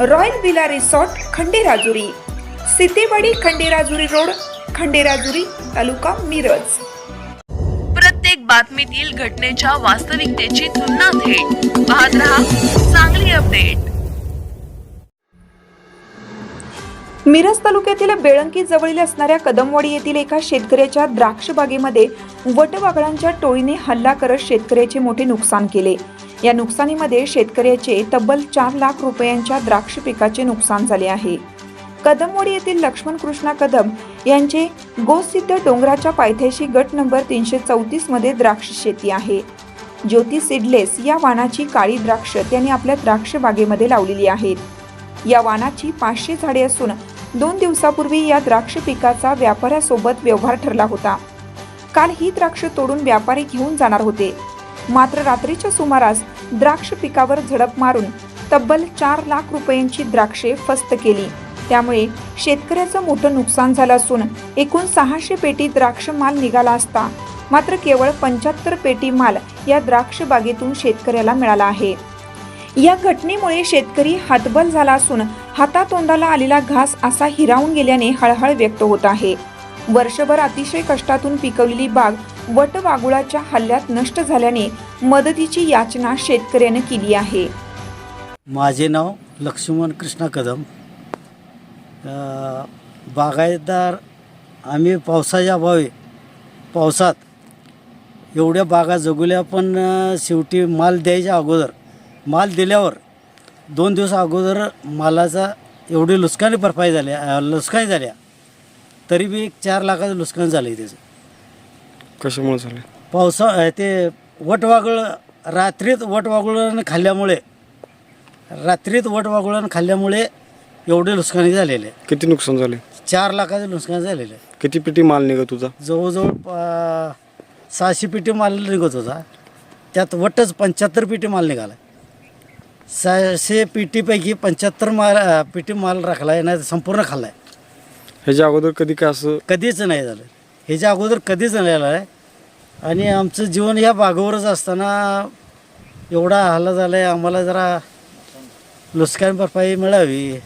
Royal villa resort Khanderajuri. Sitewadi Khanderajuri road Khanderajuri तालुका मिरज. प्रत्येक बातमीतील घटनेच्या वास्तविकतेची तुलना थेट पाहत रहा चांगली अपडेट. मिरज तालुक्यातील बेळंकी जवळील असणाऱ्या कदमवाडी येथील एका शेतकऱ्याच्या द्राक्ष बागेमध्ये वटवागळांच्या टोळीने हल्ला करत शेतकऱ्याचे मोठे नुकसान केले. या नुकसानीमध्ये शेतकऱ्याचे तब्बल चार लाख रुपयांच्या द्राक्ष पिकाचे नुकसान झाले आहे. कदमवाडी येथील लक्ष्मण कृष्णा कदम यांचे गोसिद्ध डोंगराच्या पायथ्याशी गट नंबर तीनशे चौतीसमध्ये द्राक्ष शेती आहे. ज्योती सिडलेस या वाणाची काळी द्राक्ष त्यांनी आपल्या द्राक्ष बागेमध्ये लावलेली आहेत. या वाणाची पाचशे झाडे असून दोन दिवसापूर्वी या द्राक्ष पिकाचा व्यापाऱ्यासोबत व्यवहार ठरला होता. काल ही द्राक्ष तोडून व्यापारी घेऊन जाणार होते. मात्र रात्रीच्या सुमारास द्राक्ष पिकावर झडप मारून तब्बल चार लाख रुपयांची द्राक्षे फस्त केली. त्यामुळे शेतकऱ्याचं मोठं नुकसान झालं असून एकूण सहाशे पेटी द्राक्ष माल निघाला असता मात्र केवळ पंच्याहत्तर पेटी माल या द्राक्ष बागेतून शेतकऱ्याला मिळाला आहे. या घटनेमुळे शेतकरी हातबल झाला असून हातातोंडाला आलेला घास असा हिरावून गेल्याने हळहळ व्यक्त होत आहे. वर्षभर अतिशय कष्टातून पिकवलेली बाग वटवागुळाच्या हल्ल्यात नष्ट झाल्याने मदतीची याचना शेतकऱ्याने केली आहे. माझे नाव लक्ष्मण कृष्णा कदम. बागायतदार आम्ही पावसाच्या अभावी पावसात एवढ्या बागा जगवल्या पण शेवटी माल द्यायच्या अगोदर माल दिल्यावर दोन दिवस अगोदर मालाचा एवढी नुकसानी भरपाई झाल्या अ, झाल्या. तरी बी एक चार लाखाचं नुकसान झालं आहे त्याचं. कशामुळे झाले? पावसा ते वटवागळ रात्रीत वटवागुळानं खाल्ल्यामुळे रात्रीत वटवागुळानं खाल्ल्यामुळे एवढे नुकसानी झालेले. किती नुकसान झाले? चार लाखाचं नुकसान झालेलं. किती पेटी माल निघत तुझा जवळजवळ सहाशे पेटी माल निघत होता. त्यात वटच पंच्याहत्तर पेटी माल निघाला. सहाशे पेटीपैकी पंच्याहत्तर माल अ, पेटी माल राखला आहे नाही संपूर्ण खाल्ला आहे. ह्याच्या अगोदर कधी काय असं कधीच नाही झालं. ह्याच्या अगोदर कधीच नाही. आहे आणि आमचं जीवन ह्या बागेवरच असताना एवढा हल्ला झाला आहे आम्हाला जरा नुकसान भरपाई मिळावी.